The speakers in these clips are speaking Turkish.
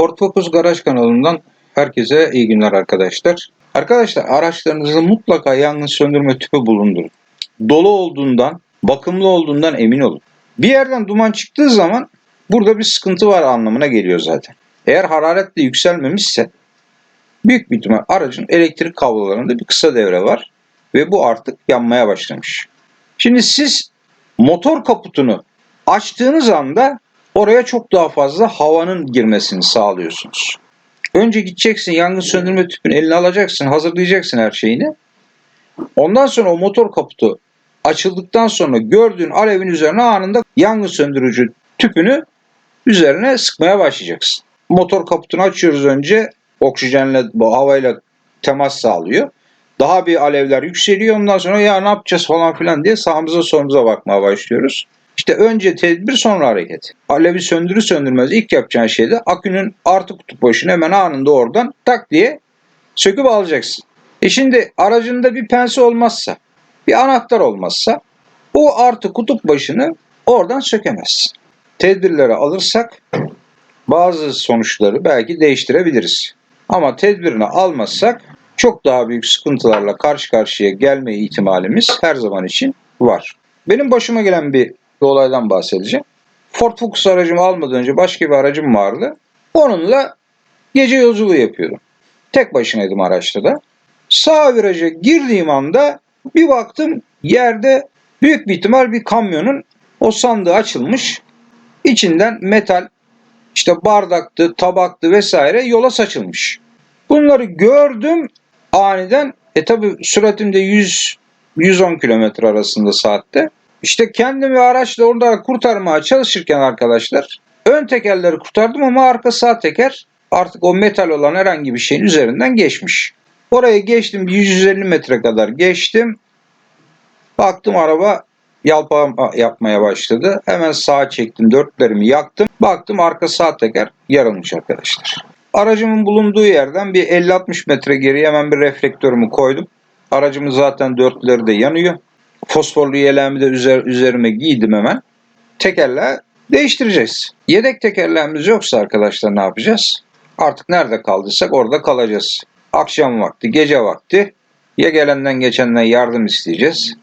Ford Focus Garaj kanalından herkese iyi günler arkadaşlar. Arkadaşlar araçlarınızda mutlaka yangın söndürme tüpü bulundurun. Dolu olduğundan, bakımlı olduğundan emin olun. Bir yerden duman çıktığı zaman burada bir sıkıntı var anlamına geliyor zaten. Eğer hararet yükselmemişse büyük bir ihtimal aracın elektrik kablolarında bir kısa devre var ve bu artık yanmaya başlamış. Şimdi siz motor kaputunu açtığınız anda oraya çok daha fazla havanın girmesini sağlıyorsunuz. Önce gideceksin yangın söndürme tüpünü eline alacaksın, hazırlayacaksın her şeyini. Ondan sonra o motor kaputu açıldıktan sonra gördüğün alevin üzerine anında yangın söndürücü tüpünü üzerine sıkmaya başlayacaksın. Motor kaputunu açıyoruz önce oksijenle, bu havayla temas sağlıyor. Daha bir alevler yükseliyor ondan sonra ya ne yapacağız falan filan diye sağımıza solumuza bakmaya başlıyoruz. İşte önce tedbir sonra hareket. Alevi söndürü söndürmez ilk yapacağın şey de akünün artı kutup başını hemen anında oradan tak diye söküp alacaksın. E şimdi aracında bir pense olmazsa, bir anahtar olmazsa o artı kutup başını oradan sökemezsin. Tedbirleri alırsak bazı sonuçları belki değiştirebiliriz. Ama tedbirini almazsak çok daha büyük sıkıntılarla karşı karşıya gelme ihtimalimiz her zaman için var. Benim başıma gelen bir bir olaydan bahsedeceğim. Ford Focus aracımı almadan önce başka bir aracım vardı. Onunla gece yolculuğu yapıyordum. Tek başınaydım araçta da. Sağ viraja girdiğim anda bir baktım yerde büyük bir ihtimal bir kamyonun o sandığı açılmış. İçinden metal işte bardaktı, tabaktı vesaire yola saçılmış. Bunları gördüm aniden. E tabi süratim de 100 110 kilometre arasında saatte. İşte kendimi araçla orada kurtarmaya çalışırken arkadaşlar ön tekerleri kurtardım ama arka sağ teker artık o metal olan herhangi bir şeyin üzerinden geçmiş. Oraya geçtim 150 metre kadar geçtim. Baktım araba yalpa yapmaya başladı. Hemen sağa çektim dörtlerimi yaktım. Baktım arka sağ teker yarılmış arkadaşlar. Aracımın bulunduğu yerden bir 50-60 metre geriye hemen bir reflektörümü koydum. Aracımın zaten dörtleri de yanıyor. Fosforlu yeleğimi de üzer, üzerime giydim hemen. Tekerleği değiştireceğiz. Yedek tekerleğimiz yoksa arkadaşlar ne yapacağız? Artık nerede kaldıysak orada kalacağız. Akşam vakti, gece vakti ya gelenden geçenden yardım isteyeceğiz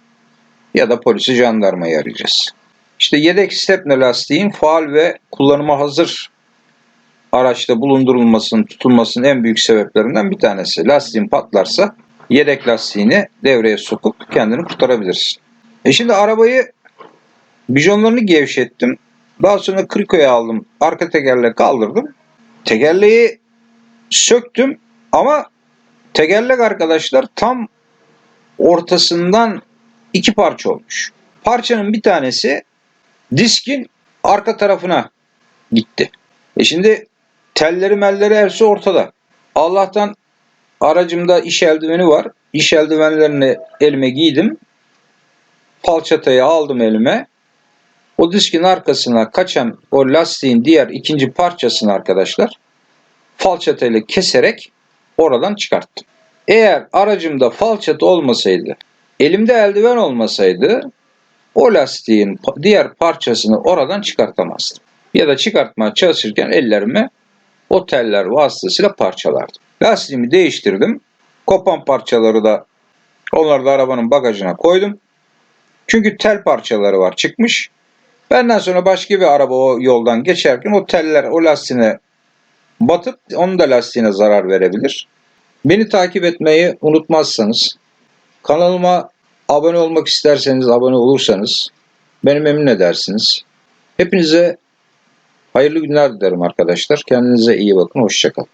ya da polisi jandarmayı arayacağız. İşte yedek stepne lastiğin faal ve kullanıma hazır araçta bulundurulmasının, tutulmasının en büyük sebeplerinden bir tanesi. Lastiğin patlarsa yedek lastiğini devreye sokup kendini kurtarabilirsin. E şimdi arabayı bijonlarını gevşettim. Daha sonra krikoya aldım. Arka tekerleği kaldırdım. Tekerleği söktüm ama tekerlek arkadaşlar tam ortasından iki parça olmuş. Parçanın bir tanesi diskin arka tarafına gitti. E şimdi telleri melleri hepsi ortada. Allah'tan aracımda iş eldiveni var. İş eldivenlerini elime giydim. Falçatayı aldım elime. O diskin arkasına kaçan o lastiğin diğer ikinci parçasını arkadaşlar falçatayla keserek oradan çıkarttım. Eğer aracımda falçata olmasaydı, elimde eldiven olmasaydı o lastiğin diğer parçasını oradan çıkartamazdım. Ya da çıkartmaya çalışırken ellerimi o teller vasıtasıyla parçalardım. Lastiğimi değiştirdim. Kopan parçaları da onları da arabanın bagajına koydum. Çünkü tel parçaları var çıkmış. Benden sonra başka bir araba o yoldan geçerken o teller o lastiğine batıp onun da lastiğine zarar verebilir. Beni takip etmeyi unutmazsanız, kanalıma abone olmak isterseniz abone olursanız beni memnun edersiniz. Hepinize hayırlı günler dilerim arkadaşlar. Kendinize iyi bakın. Hoşçakalın.